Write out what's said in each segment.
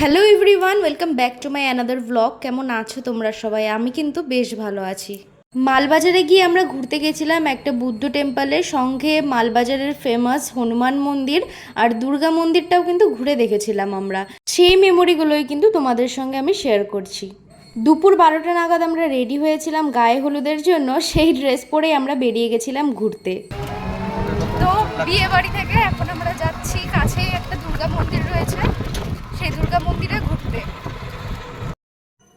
Hello everyone welcome back to my another blog কেমন আছো তোমরা সবাই? আমি কিন্তু বেশ ভালো আছি। মালবাজারে গিয়ে আমরা ঘুরতে গেছিলাম একটা বুদ্ধ টেম্পলের সঙ্গে মালবাজারের ফেমাস হনুমান মন্দির আর দুর্গা মন্দিরটাও কিন্তু ঘুরে দেখেছিলাম আমরা। সেই মেমোরিগুলোই কিন্তু তোমাদের সঙ্গে আমি শেয়ার করছি। দুপুর বারোটা নাগাদ আমরা রেডি হয়েছিলাম গায়ে হলুদের জন্য, সেই ড্রেস পরেই আমরা বেরিয়ে গেছিলাম ঘুরতে। তো বিয়ে বাড়ি থেকে এখন আমরা যাচ্ছি কাছেই একটা দুর্গা মন্দির সেই দুর্গা মন্দিরে ঘুরতে।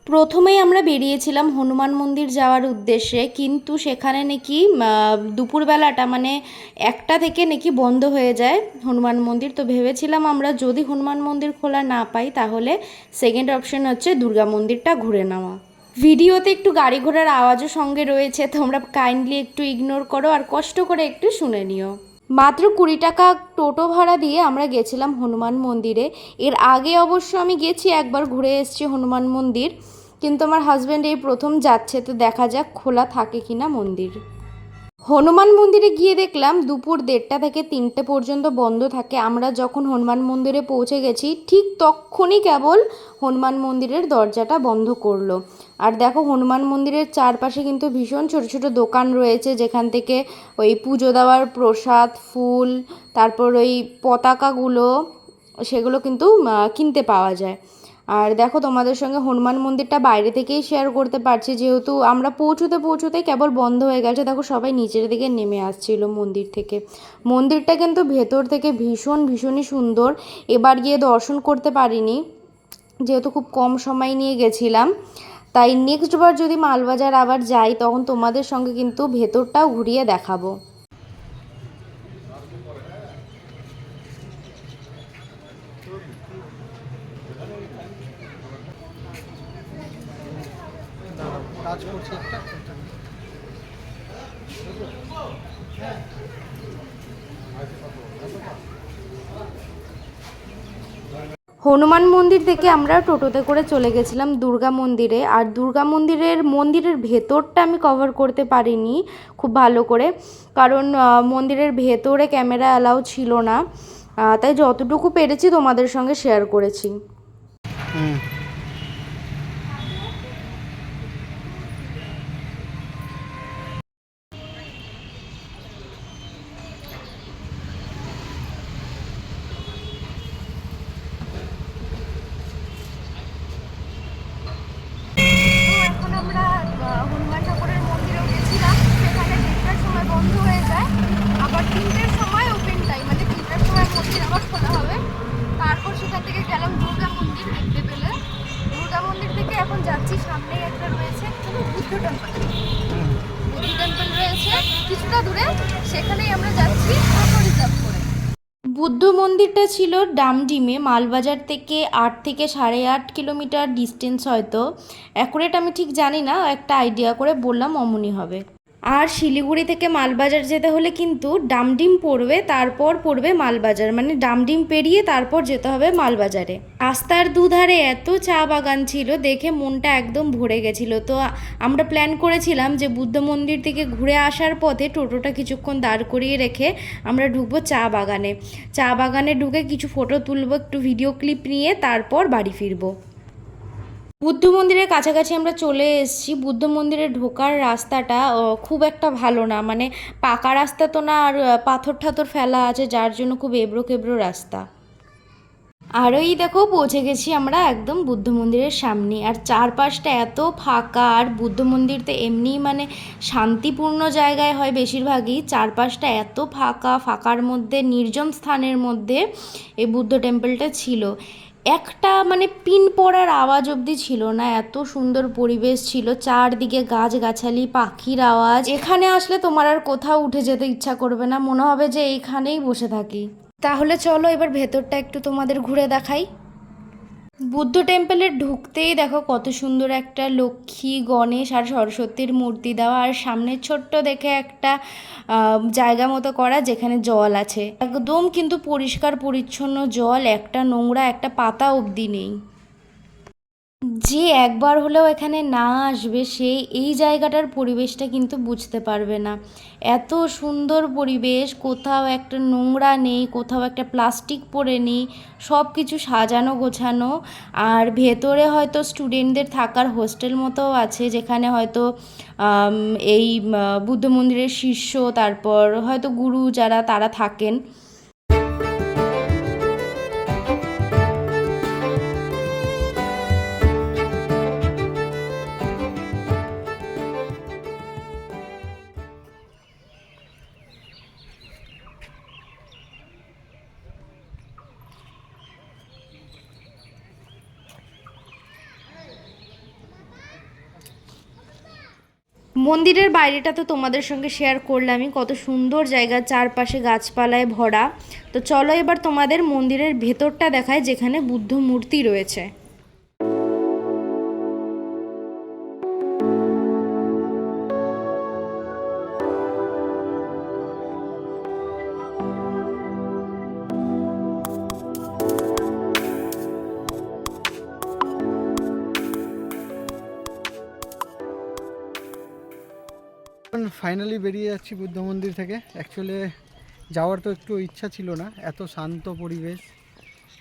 প্রথমেই আমরা বেরিয়েছিলাম হনুমান মন্দির যাওয়ার উদ্দেশ্যে, কিন্তু সেখানে নাকি দুপুরবেলাটা মানে একটা থেকে নাকি বন্ধ হয়ে যায় হনুমান মন্দির। তো ভেবেছিলাম আমরা যদি হনুমান মন্দির খোলা না পাই, তাহলে সেকেন্ড অপশন হচ্ছে দুর্গা মন্দিরটা ঘুরে নেওয়া। ভিডিওতে একটু গাড়ি ঘোড়ার আওয়াজও সঙ্গে রয়েছে তোমরা কাইন্ডলি একটু ইগনোর করো আর কষ্ট করে একটু শুনে নিও। মাত্র কুড়ি টাকা টোটো ভাড়া দিয়ে আমরা গেছিলাম হনুমান মন্দিরে। এর আগে অবশ্য আমি গেছি, একবার ঘুরে এসেছি হনুমান মন্দির। কিন্তু আমার হাজব্যান্ড এই প্রথম যাচ্ছে, তো দেখা যাক খোলা থাকে কিনা মন্দির। হনুমান মন্দিরে গিয়ে দেখলাম দুপুর দেড়টা থেকে তিনটে পর্যন্ত বন্ধ থাকে। আমরা যখন হনুমান মন্দিরে পৌঁছে গেছি, ঠিক তখনই কেবল হনুমান মন্দিরের দরজাটা বন্ধ করল। আর দেখো হনুমান মন্দিরের চারপাশে কিন্তু ভীষণ ছোট ছোট দোকান রয়েছে, যেখান থেকে ওই পুজো দেওয়ার প্রসাদ, ফুল, তারপর ওই পতাকাগুলো, সেগুলো কিন্তু কিনতে পাওয়া যায়। আর দেখো তোমাদের সঙ্গে হনুমান মন্দিরটা বাইরে থেকেই শেয়ার করতে পারছি, যেহেতু আমরা পৌঁছতে পৌঁছতে কেবল বন্ধ হয়ে গেছে, দেখো সবাই নিচের দিকে নেমে আসছিল মন্দির থেকে। মন্দিরটা কিন্তু ভেতর থেকে ভীষণ, ভীষণই সুন্দর। এবার গিয়ে দর্শন করতে পারিনি, যেহেতু খুব কম সময় নিয়ে গেছিলাম। তাই নেক্সট বার যদি মালবাজার আবার যাই, তখন তোমাদের সঙ্গে কিন্তু ভেতরটাও ঘুরিয়ে দেখাবো। কাজ করছে একটা? হনুমান মন্দির থেকে আমরা টোটোতে করে চলে গেছিলাম দুর্গা মন্দিরে। আর দুর্গা মন্দিরের মন্দিরের ভেতরটা আমি কভার করতে পারিনি খুব ভালো করে। কারণ মন্দিরের ভেতরে ক্যামেরা অ্যালাউ ছিল না। তাই যতটুকু পেরেছি তোমাদের সঙ্গে শেয়ার করেছি হুম তো এখন আমরা আহ, হনুমান ঠাকুরের মন্দিরেও গেছিলাম সেখানে দেড়টার সময় বন্ধ হয়ে যায়। আবার তিনটের সময় ওপেন টাইম মানে তিনটার সময় মন্দির আবার খোলা হবে। তারপর সেখান থেকে গেলাম দুর্গা মন্দির দেখতে পেলে। দুর্গা মন্দির থেকে এখন যাচ্ছি, সামনেই একটা রয়েছে বুদ্ধ টেম্পল বুদ্ধ টেম্পল রয়েছে, কিছুটা দূরে। সেখানেই আমরা যাচ্ছি বুদ্ধ মন্দিরটা ছিল ডামডিমে, মালবাজার থেকে আট থেকে সাড়ে আট কিলোমিটার ডিস্টেন্স হয়তো। অ্যাকুরেট আমি ঠিক জানি না, একটা আইডিয়া করে বললাম অমনি হবে। আর শিলিগুড়ি থেকে মালবাজার যেতে হলে কিন্তু ডামডিম পড়বে, তারপর পড়বে মালবাজার। মানে ডামডিম পেরিয়ে তারপর যেতে হবে মালবাজারে। রাস্তার দুধারে এত চা বাগান ছিল, দেখে মনটা একদম ভরে গেছিল। তো আমরা প্ল্যান করেছিলাম যে বুদ্ধ মন্দির থেকে ঘুরে আসার পথে টোটোটা কিছুক্ষণ দাঁড় করিয়ে রেখে আমরা ঢুকবো চা বাগানে। চা বাগানে ঢুকে কিছু ফটো তুলবো, একটু ভিডিও ক্লিপ নিয়ে, তারপর বাড়ি ফিরবো। বুদ্ধ মন্দিরের কাছাকাছি আমরা চলে এসেছি। বুদ্ধ মন্দিরে ঢোকার রাস্তাটা খুব একটা ভালো না। মানে পাকা রাস্তা তো না, আর পাথর ঠাথর ফেলা আছে, যার জন্য খুব এবড়ো খেবড়ো রাস্তা। আর ওই দেখো, পৌঁছে গেছি আমরা একদম বুদ্ধ মন্দিরের সামনে। আর চারপাশটা এত ফাঁকা, আর বুদ্ধ মন্দির তো এমনিই মানে শান্তিপূর্ণ জায়গায় হয় বেশিরভাগই। চারপাশটা এত ফাঁকা, ফাঁকার মধ্যে, নির্জন স্থানের মধ্যে এই বুদ্ধ টেম্পলটা ছিল। একটা মানে পিন পড়ার আওয়াজ অবধি ছিল না, এত সুন্দর পরিবেশ ছিল, চারদিকে গাছগাছালি, পাখির আওয়াজ। এখানে আসলে তোমার আর কোথাও উঠে যেতে ইচ্ছা করবে না, মনে হবে যে এইখানেই বসে থাকি। তাহলে চলো এবার ভেতরটা একটু তোমাদের ঘুরে দেখাই। বুদ্ধ টেম্পলে ঢুকতেই দেখো কত সুন্দর একটা লক্ষ্মী, গণেশ আর সরস্বতীর মূর্তি দেওয়া। আর সামনে ছোট্ট দেখে একটা জায়গা মতো করা যেখানে জল আছে। একদম কিন্তু পরিষ্কার, পরিচ্ছন্ন জল, একটা নোংরা, একটা পাতা অবধি নেই। যে একবার হলেও এখানে না আসবে, সে এই জায়গাটার পরিবেশটা কিন্তু বুঝতে পারবে না। এত সুন্দর পরিবেশ, কোথাও একটা নোংরা নেই, কোথাও একটা প্লাস্টিক পড়ে নেই সব কিছু সাজানো গোছানো। আর ভেতরে হয়তো স্টুডেন্টদের থাকার হোস্টেল মতো আছে, যেখানে হয়তো এই বুদ্ধ মন্দিরের শিষ্য, তারপর হয়তো গুরু যারা, তারা থাকেন। মন্দিরের বাইরেটা তো তোমাদের সঙ্গে শেয়ার করলামই। কত সুন্দর জায়গা, চারপাশে গাছপালায় ভরা। তো চলো এবার তোমাদের মন্দিরের ভেতরটা দেখায় যেখানে বুদ্ধ মূর্তি রয়েছে। ফাইনালি বেরিয়ে যাচ্ছি বুদ্ধ মন্দির থেকে। অ্যাকচুয়ালি যাওয়ার তো একটু ইচ্ছা ছিল না। এত শান্ত পরিবেশ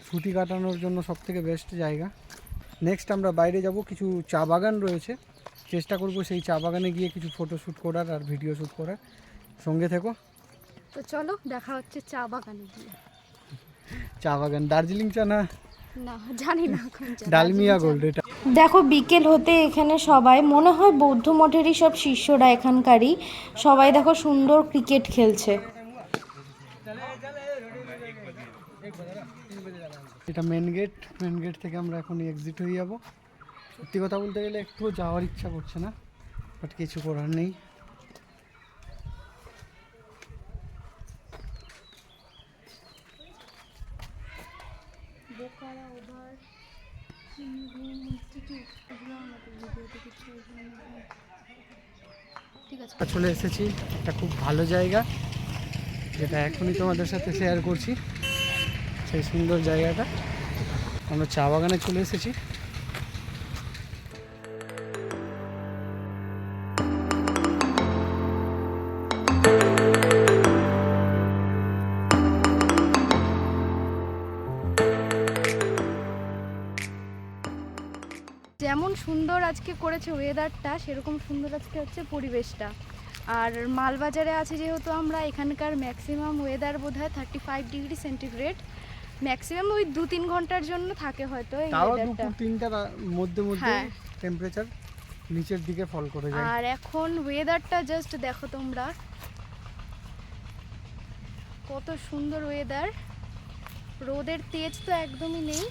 ছুটি কাটানোর জন্য সব থেকে বেস্ট জায়গা। নেক্সট আমরা বাইরে যাব কিছু চা বাগান রয়েছে। চেষ্টা করব সেই চা বাগানে গিয়ে কিছু ফটো শ্যুট করার আর ভিডিও শ্যুট করার। সঙ্গে থেকো। তো চলো দেখা হচ্ছে চা বাগানে গিয়ে। চা বাগান দার্জিলিং চা না? না জানি না ডালমিয়া গোল্ড এটা। দেখো বিকেল হতে এখানে সবাই মনে হয় বৌদ্ধ মঠেরই সব শিষ্যরা এখানকারই। সবাই দেখো সুন্দর ক্রিকেট খেলছে। এটা মেন গেট মেন গেট থেকে আমরা এখন এক্সিট হয়ে যাব। সত্যি কথা বলতে গেলে একটু যাওয়ার ইচ্ছা করছে না বাট কিছু করার নেই। ঠিক আছে। চলে এসেছি, একটা খুব ভালো জায়গা, যেটা এখনই তোমাদের সাথে শেয়ার করছি, সেই সুন্দর জায়গাটা। আমরা চা বাগানে চলে এসেছি। যেমন সুন্দর আজকে করেছে ওয়েদারটা সেরকম সুন্দর আজকে হচ্ছে পরিবেশটা। আর মালবাজারে আছে যেহেতু আমরা এখানকার ম্যাক্সিমাম ওয়েদার বোধ হয় thirty five degree centigrade maximum ওই দু তিন ঘণ্টার জন্য থাকে হয়তো এই ওয়েদারটা তিনটার মধ্যে মধ্যে হ্যাঁ। টেম্পারেচার নিচের দিকে ফল করে যায়। আর এখন ওয়েদারটা জাস্ট দেখো তোমরা। কত সুন্দর ওয়েদার রোদের তেজ তো একদমই নেই।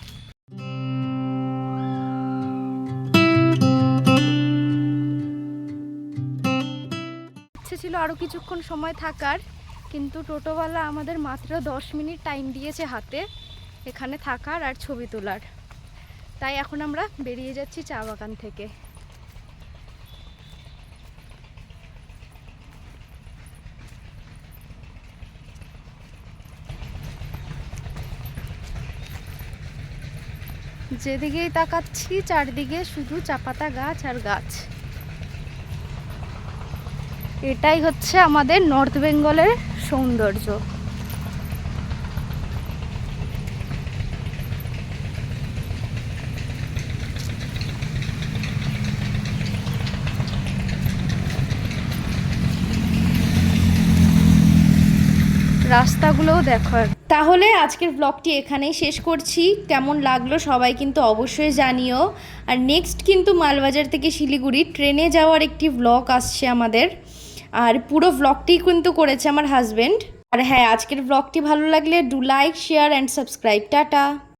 ইচ্ছে ছিল আরও কিছুক্ষণ সময় থাকার, কিন্তু টোটোওয়ালা আমাদের মাত্র দশ মিনিট টাইম দিয়েছে হাতে এখানে থাকার আর ছবি তোলার। তাই এখন আমরা বেরিয়ে যাচ্ছি চা বাগান থেকে। যেদিকেই তাকাচ্ছি, চারদিকে শুধু চাপাতা গাছ আর গাছ। এটাই হচ্ছে আমাদের নর্থ বেঙ্গলের সৌন্দর্য। রাস্তাগুলোও দেখো তাহলে আজকের ব্লগটি এখানেই শেষ করছি। কেমন লাগল সবাই কিন্তু অবশ্যই জানিও। আর নেক্সট কিন্তু মালবাজার থেকে শিলিগুড়ি ট্রেনে যাওয়ার একটি ব্লগ আসছে আমাদের। আর পুরো ব্লগটি কিন্তু করেছে আমার হাজব্যান্ড আর হ্যাঁ আজকের ব্লগটি ভালো লাগলে do like share and subscribe tata.